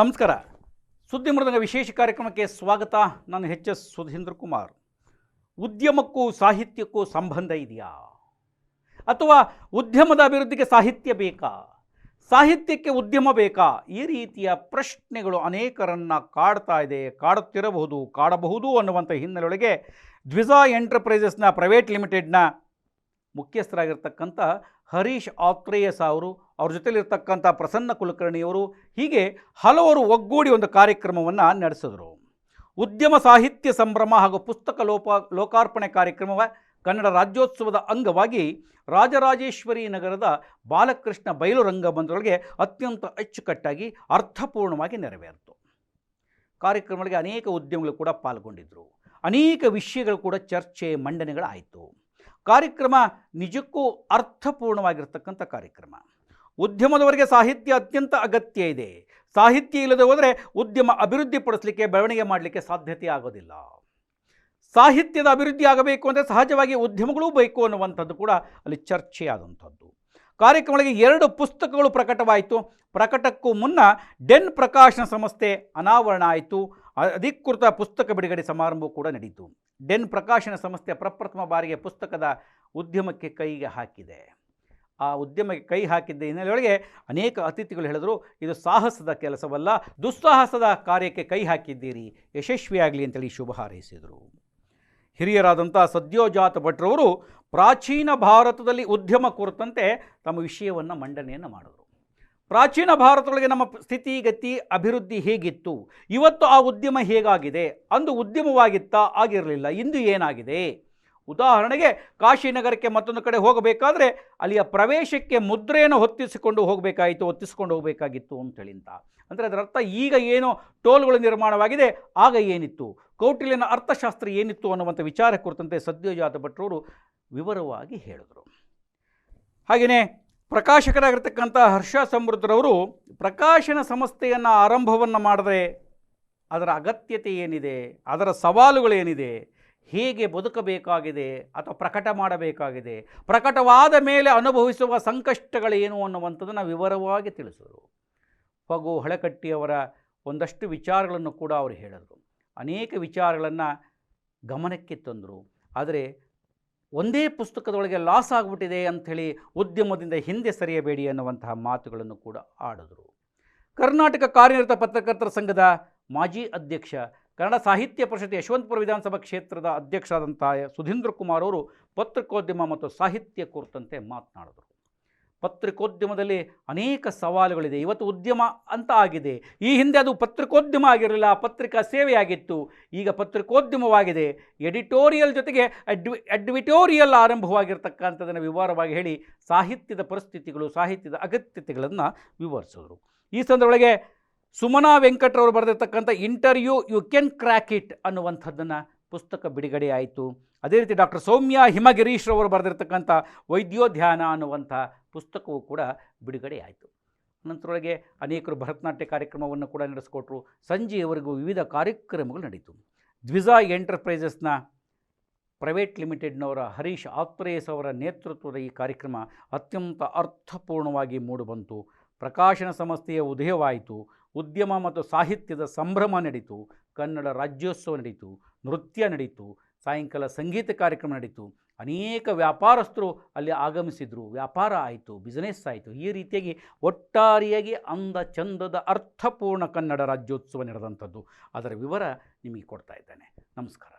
ನಮಸ್ಕಾರ. ಸುದ್ದಿ ಮೃದಂಗ ವಿಶೇಷ ಕಾರ್ಯಕ್ರಮಕ್ಕೆ ಸ್ವಾಗತ. ನಾನು ಎಚ್ ಎಸ್ ಸುಧೀಂದ್ರ ಕುಮಾರ್. ಉದ್ಯಮಕ್ಕೂ ಸಾಹಿತ್ಯಕ್ಕೂ ಸಂಬಂಧ ಇದೆಯಾ? ಅಥವಾ ಉದ್ಯಮದ ಅಭಿವೃದ್ಧಿಗೆ ಸಾಹಿತ್ಯ ಬೇಕಾ? ಸಾಹಿತ್ಯಕ್ಕೆ ಉದ್ಯಮ ಬೇಕಾ? ಈ ರೀತಿಯ ಪ್ರಶ್ನೆಗಳು ಅನೇಕರನ್ನು ಕಾಡ್ತಾ ಇದೆ, ಕಾಡುತ್ತಿರಬಹುದು, ಕಾಡಬಹುದು ಅನ್ನುವಂಥ ಹಿನ್ನೆಲೆಯೊಳಗೆ ದ್ವಿಜಾ ಎಂಟರ್ಪ್ರೈಸಸ್ನ ಪ್ರೈವೇಟ್ ಲಿಮಿಟೆಡ್ನ ಮುಖ್ಯಸ್ಥರಾಗಿರ್ತಕ್ಕಂಥ ಹರೀಶ್ ಆತ್ರೇಯಸ್ ಅವರು, ಅವ್ರ ಜೊತೆಲಿರ್ತಕ್ಕಂಥ ಪ್ರಸನ್ನ ಕುಲಕರ್ಣಿಯವರು ಹೀಗೆ ಹಲವರು ಒಗ್ಗೂಡಿ ಒಂದು ಕಾರ್ಯಕ್ರಮವನ್ನು ನಡೆಸಿದರು. ಉದ್ಯಮ ಸಾಹಿತ್ಯ ಸಂಭ್ರಮ ಹಾಗೂ ಪುಸ್ತಕ ಲೋಪ, ಲೋಕಾರ್ಪಣೆ ಕಾರ್ಯಕ್ರಮವ ಕನ್ನಡ ರಾಜ್ಯೋತ್ಸವದ ಅಂಗವಾಗಿ ರಾಜರಾಜೇಶ್ವರಿ ನಗರದ ಬಾಲಕೃಷ್ಣ ಬಯಲು ರಂಗಮಂದಿರೊಳಗೆ ಅತ್ಯಂತ ಅಚ್ಚುಕಟ್ಟಾಗಿ ಅರ್ಥಪೂರ್ಣವಾಗಿ ನೆರವೇರಿತು. ಕಾರ್ಯಕ್ರಮಗಳಿಗೆ ಅನೇಕ ಉದ್ಯಮಗಳು ಕೂಡ ಪಾಲ್ಗೊಂಡಿದ್ದರು ಅನೇಕ ವಿಷಯಗಳು ಕೂಡ ಚರ್ಚೆ, ಮಂಡನೆಗಳಾಯಿತು. ಕಾರ್ಯಕ್ರಮ ನಿಜಕ್ಕೂ ಅರ್ಥಪೂರ್ಣವಾಗಿರ್ತಕ್ಕಂಥ ಕಾರ್ಯಕ್ರಮ. ಉದ್ಯಮದವರೆಗೆ ಸಾಹಿತ್ಯ ಅತ್ಯಂತ ಅಗತ್ಯ ಇದೆ. ಸಾಹಿತ್ಯ ಇಲ್ಲದೆ ಹೋದರೆ ಉದ್ಯಮ ಅಭಿವೃದ್ಧಿಪಡಿಸಲಿಕ್ಕೆ ಬೆಳವಣಿಗೆ ಮಾಡಲಿಕ್ಕೆ ಸಾಧ್ಯತೆ ಆಗೋದಿಲ್ಲ. ಸಾಹಿತ್ಯದ ಅಭಿವೃದ್ಧಿ ಆಗಬೇಕು ಅಂದರೆ ಸಹಜವಾಗಿ ಉದ್ಯಮಗಳೂ ಬೇಕು ಅನ್ನುವಂಥದ್ದು ಕೂಡ ಅಲ್ಲಿ ಚರ್ಚೆಯಾದಂಥದ್ದು. ಕಾರ್ಯಕ್ರಮಗಳಿಗೆ ಎರಡು ಪುಸ್ತಕಗಳು ಪ್ರಕಟವಾಯಿತು. ಪ್ರಕಟಕ್ಕೂ ಮುನ್ನ ಡೆನ್ ಪ್ರಕಾಶನ ಸಂಸ್ಥೆ ಅನಾವರಣ ಆಯಿತು. ಅಧಿಕೃತ ಪುಸ್ತಕ ಬಿಡುಗಡೆ ಸಮಾರಂಭ ಕೂಡ ನಡೀತು. ಡೆನ್ ಪ್ರಕಾಶನ ಸಂಸ್ಥೆ ಪ್ರಪ್ರಥಮ ಬಾರಿಗೆ ಪುಸ್ತಕದ ಉದ್ಯಮಕ್ಕೆ ಕೈಗೆ ಹಾಕಿದೆ. ಆ ಉದ್ಯಮಕ್ಕೆ ಕೈ ಹಾಕಿದ್ದ ಹಿನ್ನೆಲೆಯೊಳಗೆ ಅನೇಕ ಅತಿಥಿಗಳು ಹೇಳಿದರು, ಇದು ಸಾಹಸದ ಕೆಲಸವಲ್ಲ, ದುಸ್ಸಾಹಸದ ಕಾರ್ಯಕ್ಕೆ ಕೈ ಹಾಕಿದ್ದೀರಿ, ಯಶಸ್ವಿಯಾಗಲಿ ಅಂತೇಳಿ ಶುಭ ಹಾರೈಸಿದರು. ಹಿರಿಯರಾದಂಥ ಸದ್ಯೋಜಾತ ಭಟ್ರವರು ಪ್ರಾಚೀನ ಭಾರತದಲ್ಲಿ ಉದ್ಯಮ ಕುರಿತಂತೆ ತಮ್ಮ ವಿಷಯವನ್ನು ಮಂಡನೆಯನ್ನು ಮಾಡಿದರು. ಪ್ರಾಚೀನ ಭಾರತದೊಳಗೆ ನಮ್ಮ ಸ್ಥಿತಿಗತಿ ಅಭಿವೃದ್ಧಿ ಹೇಗಿತ್ತು? ಇವತ್ತು ಆ ಉದ್ಯಮ ಹೇಗಾಗಿದೆ? ಅಂದು ಉದ್ಯಮವಾಗಿತ್ತಾ ಆಗಿರಲಿಲ್ಲ. ಇಂದು ಏನಾಗಿದೆ? ಉದಾಹರಣೆಗೆ ಕಾಶಿನಗರಕ್ಕೆ ಮತ್ತೊಂದು ಕಡೆ ಹೋಗಬೇಕಾದ್ರೆ ಅಲ್ಲಿಯ ಪ್ರವೇಶಕ್ಕೆ ಮುದ್ರೆಯನ್ನು ಹೊತ್ತಿಸಿಕೊಂಡು ಹೋಗಬೇಕಾಯಿತು ಹೊತ್ತಿಸಿಕೊಂಡು ಹೋಗಬೇಕಾಗಿತ್ತು ಅಂತೇಳಿ ಅಂತ ಅಂದರೆ ಅದರ ಅರ್ಥ ಈಗ ಏನು ಟೋಲ್ಗಳು ನಿರ್ಮಾಣವಾಗಿದೆ, ಆಗ ಏನಿತ್ತು? ಕೌಟಿಲ್ಯನ ಅರ್ಥಶಾಸ್ತ್ರ ಏನಿತ್ತು ಅನ್ನುವಂಥ ವಿಚಾರ ಕುರಿತಂತೆ ಸದ್ಯೋಜಾತ ಭಟ್ರವರು ವಿವರವಾಗಿ ಹೇಳಿದರು. ಹಾಗೆಯೇ ಪ್ರಕಾಶಕರಾಗಿರ್ತಕ್ಕಂಥ ಹರ್ಷ ಸಮೃದ್ಧರವರು ಪ್ರಕಾಶನ ಸಂಸ್ಥೆಯನ್ನು ಆರಂಭವನ್ನು ಮಾಡಿದ್ರೆ ಅದರ ಅಗತ್ಯತೆ ಏನಿದೆ, ಅದರ ಸವಾಲುಗಳೇನಿದೆ, ಹೇಗೆ ಬದುಕಬೇಕಾಗಿದೆ ಅಥವಾ ಪ್ರಕಟ ಮಾಡಬೇಕಾಗಿದೆ, ಪ್ರಕಟವಾದ ಮೇಲೆ ಅನುಭವಿಸುವ ಸಂಕಷ್ಟಗಳೇನು ಅನ್ನುವಂಥದ್ದನ್ನು ವಿವರವಾಗಿ ತಿಳಿಸಿದರು. ಫಗು ಹಳಕಟ್ಟಿಯವರ ಒಂದಷ್ಟು ವಿಚಾರಗಳನ್ನು ಕೂಡ ಅವರು ಹೇಳಿದರು. ಅನೇಕ ವಿಚಾರಗಳನ್ನು ಗಮನಕ್ಕೆ ತಂದರು. ಆದರೆ ಒಂದೇ ಪುಸ್ತಕದೊಳಗೆ ಲಾಸ್ ಆಗಿಬಿಟ್ಟಿದೆ ಅಂಥೇಳಿ ಉದ್ಯಮದಿಂದ ಹಿಂದೆ ಸರಿಯಬೇಡಿ ಅನ್ನುವಂತಹ ಮಾತುಗಳನ್ನು ಕೂಡ ಆಡಿದರು. ಕರ್ನಾಟಕ ಕಾರ್ಯನಿರತ ಪತ್ರಕರ್ತರ ಸಂಘದ ಮಾಜಿ ಅಧ್ಯಕ್ಷ, ಕನ್ನಡ ಸಾಹಿತ್ಯ ಪರಿಷತ್ ಯಶವಂತಪುರ ವಿಧಾನಸಭಾ ಕ್ಷೇತ್ರದ ಅಧ್ಯಕ್ಷರಾದಂಥ ಸುಧೀಂದ್ರ ಕುಮಾರ್ ಅವರು ಪತ್ರಿಕೋದ್ಯಮ ಮತ್ತು ಸಾಹಿತ್ಯ ಕುರಿತಂತೆ ಮಾತನಾಡಿದರು. ಪತ್ರಿಕೋದ್ಯಮದಲ್ಲಿ ಅನೇಕ ಸವಾಲುಗಳಿದೆ. ಇವತ್ತು ಉದ್ಯಮ ಅಂತ ಆಗಿದೆ. ಈ ಹಿಂದೆ ಅದು ಪತ್ರಿಕೋದ್ಯಮ ಆಗಿರಲಿಲ್ಲ ಪತ್ರಿಕಾ ಸೇವೆಯಾಗಿತ್ತು. ಈಗ ಪತ್ರಿಕೋದ್ಯಮವಾಗಿದೆ. ಎಡಿಟೋರಿಯಲ್ ಜೊತೆಗೆ ಅಡ್ವಿ, ಅಡ್ವಿಟೋರಿಯಲ್ ಆರಂಭವಾಗಿರ್ತಕ್ಕಂಥದ್ದನ್ನು ವಿವರವಾಗಿ ಹೇಳಿ ಸಾಹಿತ್ಯದ ಪರಿಸ್ಥಿತಿಗಳು, ಸಾಹಿತ್ಯದ ಅಗತ್ಯತೆಗಳನ್ನು ವಿವರಿಸಿದರು. ಈ ಸಂದರ್ಭದೊಳಗೆ ಸುಮನಾ ವೆಂಕಟ್ರವರು ಬರೆದಿರ್ತಕ್ಕಂಥ interview you can crack it ಅನ್ನುವಂಥದ್ದನ್ನು ಪುಸ್ತಕ ಬಿಡುಗಡೆ ಆಯಿತು. ಅದೇ ರೀತಿ ಡಾಕ್ಟರ್ ಸೌಮ್ಯ ಹಿಮಗಿರೀಶ್ರವರು ಬರೆದಿರ್ತಕ್ಕಂಥ ವೈದ್ಯೋಧ್ಯಾನ ಅನ್ನುವಂಥ ಪುಸ್ತಕವೂ ಕೂಡ ಬಿಡುಗಡೆ ಆಯಿತು ನಂತರೊಳಗೆ ಅನೇಕರು ಭರತನಾಟ್ಯ ಕಾರ್ಯಕ್ರಮವನ್ನು ಕೂಡ ನಡೆಸಿಕೊಟ್ರು. ಸಂಜೆಯವರೆಗೂ ವಿವಿಧ ಕಾರ್ಯಕ್ರಮಗಳು ನಡೀತು. ದ್ವಿಜಾ ಎಂಟರ್ಪ್ರೈಸಸ್ನ ಪ್ರೈವೇಟ್ ಲಿಮಿಟೆಡ್ನವರ ಹರೀಶ್ ಆತ್ರೇಯಸ್ ಅವರ ನೇತೃತ್ವದ ಈ ಕಾರ್ಯಕ್ರಮ ಅತ್ಯಂತ ಅರ್ಥಪೂರ್ಣವಾಗಿ ಮೂಡಿಬಂತು. ಪ್ರಕಾಶನ ಸಂಸ್ಥೆಯ ಉದಯವಾಯಿತು. ಉದ್ಯಮ ಮತ್ತು ಸಾಹಿತ್ಯದ ಸಂಭ್ರಮ ನಡೀತು. ಕನ್ನಡ ರಾಜ್ಯೋತ್ಸವ ನಡೀತು. ನೃತ್ಯ ನಡೀತು. ಸಾಯಂಕಾಲ ಸಂಗೀತ ಕಾರ್ಯಕ್ರಮ ನಡೀತು. ಅನೇಕ ವ್ಯಾಪಾರಸ್ಥರು ಅಲ್ಲಿ ಆಗಮಿಸಿದರು. ವ್ಯಾಪಾರ ಆಯಿತು ಬಿಸ್ನೆಸ್ ಆಯಿತು. ಈ ರೀತಿಯಾಗಿ ಒಟ್ಟಾರೆಯಾಗಿ ಅಂದ ಚಂದದ ಅರ್ಥಪೂರ್ಣ ಕನ್ನಡ ರಾಜ್ಯೋತ್ಸವ ನಡೆದಂಥದ್ದು. ಅದರ ವಿವರ ನಿಮಗೆ ಕೊಡ್ತಾ ಇದ್ದೇನೆ. ನಮಸ್ಕಾರ.